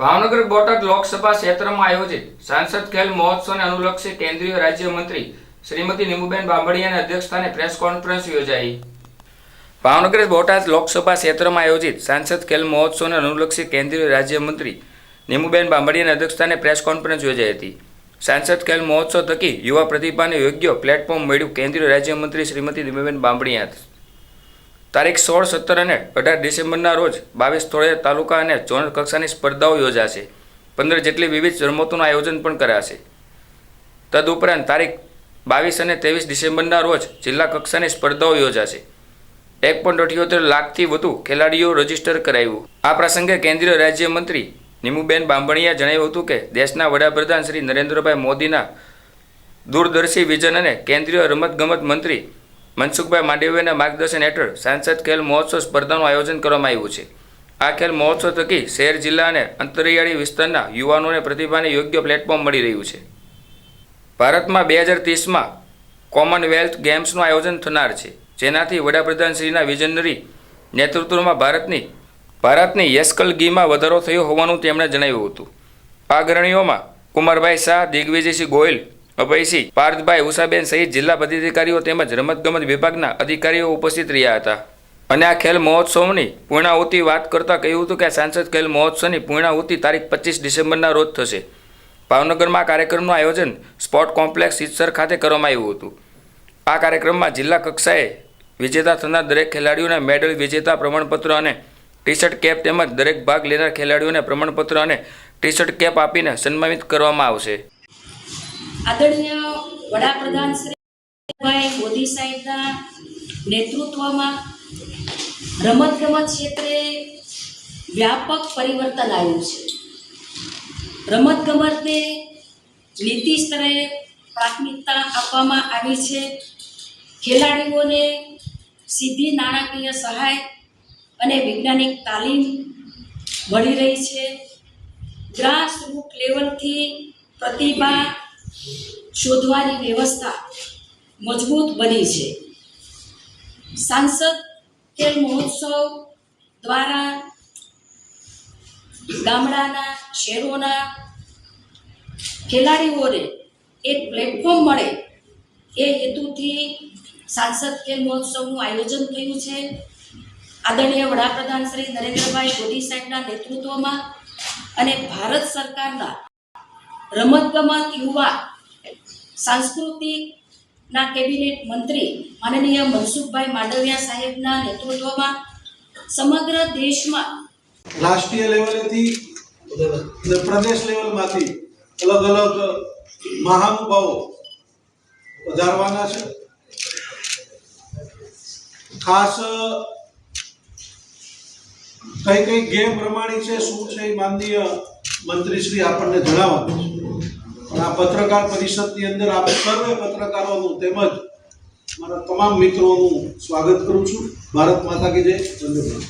ભાવનગર બોટાદ લોકસભા ક્ષેત્રમાં આયોજિત સાંસદ ખેલ મહોત્સવને અનુલક્ષી કેન્દ્રીય રાજ્યમંત્રી શ્રીમતી નીમુબેન બાંભડિયાના અધ્યક્ષસ્થાને પ્રેસ કોન્ફરન્સ યોજાઈ. ભાવનગર બોટાદ લોકસભા ક્ષેત્રમાં આયોજિત સાંસદ ખેલ મહોત્સવને અનુલક્ષી કેન્દ્રીય રાજ્યમંત્રી નીમુબેન બાંભડિયાના અધ્યક્ષસ્થાને પ્રેસ કોન્ફરન્સ યોજાઈ હતી. સાંસદ ખેલ મહોત્સવ થકી યુવા પ્રતિભાને યોગ્ય પ્લેટફોર્મ મળ્યું કેન્દ્રીય રાજ્યમંત્રી શ્રીમતી નીમુબેન બાંભડિયા તારીખ સોળ, સત્તર અને અઢાર ડિસેમ્બરના રોજ બાવીસ સ્થળે તાલુકા અને ઝોનલ કક્ષાની સ્પર્ધાઓ યોજાશે. પંદર જેટલી વિવિધ રમતોનું આયોજન પણ કરાશે. તદુપરાંત તારીખ બાવીસ અને ત્રેવીસ ડિસેમ્બરના રોજ જિલ્લા કક્ષાની સ્પર્ધાઓ યોજાશે. એક પોઈન્ટ અઠ્યોતેર લાખથી વધુ ખેલાડીઓ રજિસ્ટર કરાવ્યું આ પ્રસંગે કેન્દ્રીય રાજ્યમંત્રી નીમુબેન બાંબણીયા જણાવ્યું હતું કે દેશના વડાપ્રધાન શ્રી નરેન્દ્રભાઈ મોદીના દૂરદર્શી વિઝન અને કેન્દ્રીય રમતગમત મંત્રી મનસુખભાઈ માંડવીના માર્ગદર્શન હેઠળ સાંસદ ખેલ મહોત્સવ સ્પર્ધાનું આયોજન કરવામાં આવ્યું છે. આ ખેલ મહોત્સવ થકી શહેર જિલ્લા અને અંતરિયાળી વિસ્તારના યુવાનોને પ્રતિભાને યોગ્ય પ્લેટફોર્મ મળી રહ્યું છે. ભારતમાં બે હજાર ત્રીસમાં કોમનવેલ્થ ગેમ્સનું આયોજન થનાર છે. જેનાથી વડાપ્રધાનશ્રીના વિઝનરી નેતૃત્વમાં ભારતની ભારતની યશકલગીમાં વધારો થયો હોવાનું તેમણે જણાવ્યું હતું. આ અગ્રણીઓમાં કુમારભાઈ શાહ, દિગ્વિજયસિંહ ગોયલ અભયસિંહ, પાર્થભાઈ ઉષાબેન સહિત જિલ્લા પદાધિકારીઓ તેમજ રમતગમત વિભાગના અધિકારીઓ ઉપસ્થિત રહ્યા હતા. અને આ ખેલ મહોત્સવની પૂર્ણાહુતિ વાત કરતાં કહ્યું હતું કે સાંસદ ખેલ મહોત્સવની પૂર્ણાહુતિ તારીખ પચીસ ડિસેમ્બરના રોજ થશે. ભાવનગરમાં આ કાર્યક્રમનું આયોજન સ્પોર્ટ કોમ્પ્લેક્સ ઈસર ખાતે કરવામાં આવ્યું હતું. આ કાર્યક્રમમાં જિલ્લા કક્ષાએ વિજેતા થનાર દરેક ખેલાડીઓને મેડલ, વિજેતા પ્રમાણપત્ર અને ટી શર્ટ કેપ તેમજ દરેક ભાગ લેનાર ખેલાડીઓને પ્રમાણપત્ર અને ટી શર્ટ કેપ આપીને સન્માનિત કરવામાં આવશે. આદરણીય વડાપ્રધાન શ્રીભાઈ મોદી સાહેબના નેતૃત્વમાં રમતગમત ક્ષેત્રે વ્યાપક પરિવર્તન આવ્યું છે. રમતગમતને નીતિ સ્તરે પ્રાથમિકતા આપવામાં આવી છે. ખેલાડીઓને સીધી નાણાકીય સહાય અને વૈજ્ઞાનિક તાલીમ મળી રહી છે. ગ્રાસ રૂટ લેવલથી પ્રતિભા શોધવાની વ્યવસ્થા મજબૂત બની છે. સાંસદ ખેલ મહોત્સવ દ્વારા ગામડાના, શહેરોના ખેલાડીઓને એક પ્લેટફોર્મ મળે એ હેતુથી સાંસદ ખેલ મહોત્સવનું આયોજન થયું છે. આદરણીય વડાપ્રધાન શ્રી નરેન્દ્રભાઈ મોદી સાહેબના નેતૃત્વમાં અને ભારત સરકારના રમતગમત યુવા સાંસ્કૃતિકના કેબિનેટ મંત્રી માનનીય મનસુખભાઈ માંડવિયા સાહેબના નેતૃત્વમાં સમગ્ર દેશમાં રાષ્ટ્રીય લેવલેથી પ્રદેશ લેવલમાંથી અલગ અલગ મહાનુભાવો વધારવાના છે. ખાસ, કઈ કઈ ગેમ રમાણી છે, શું છે એ માનનીય મંત્રીશ્રી આપણને જણાવવાનું છે. આ પત્રકાર પરિષદની અંદર આપ સર્વે પત્રકારોનું તેમજ મારા તમામ મિત્રોનું સ્વાગત કરું છું ભારત માતા કી જય માતરમ.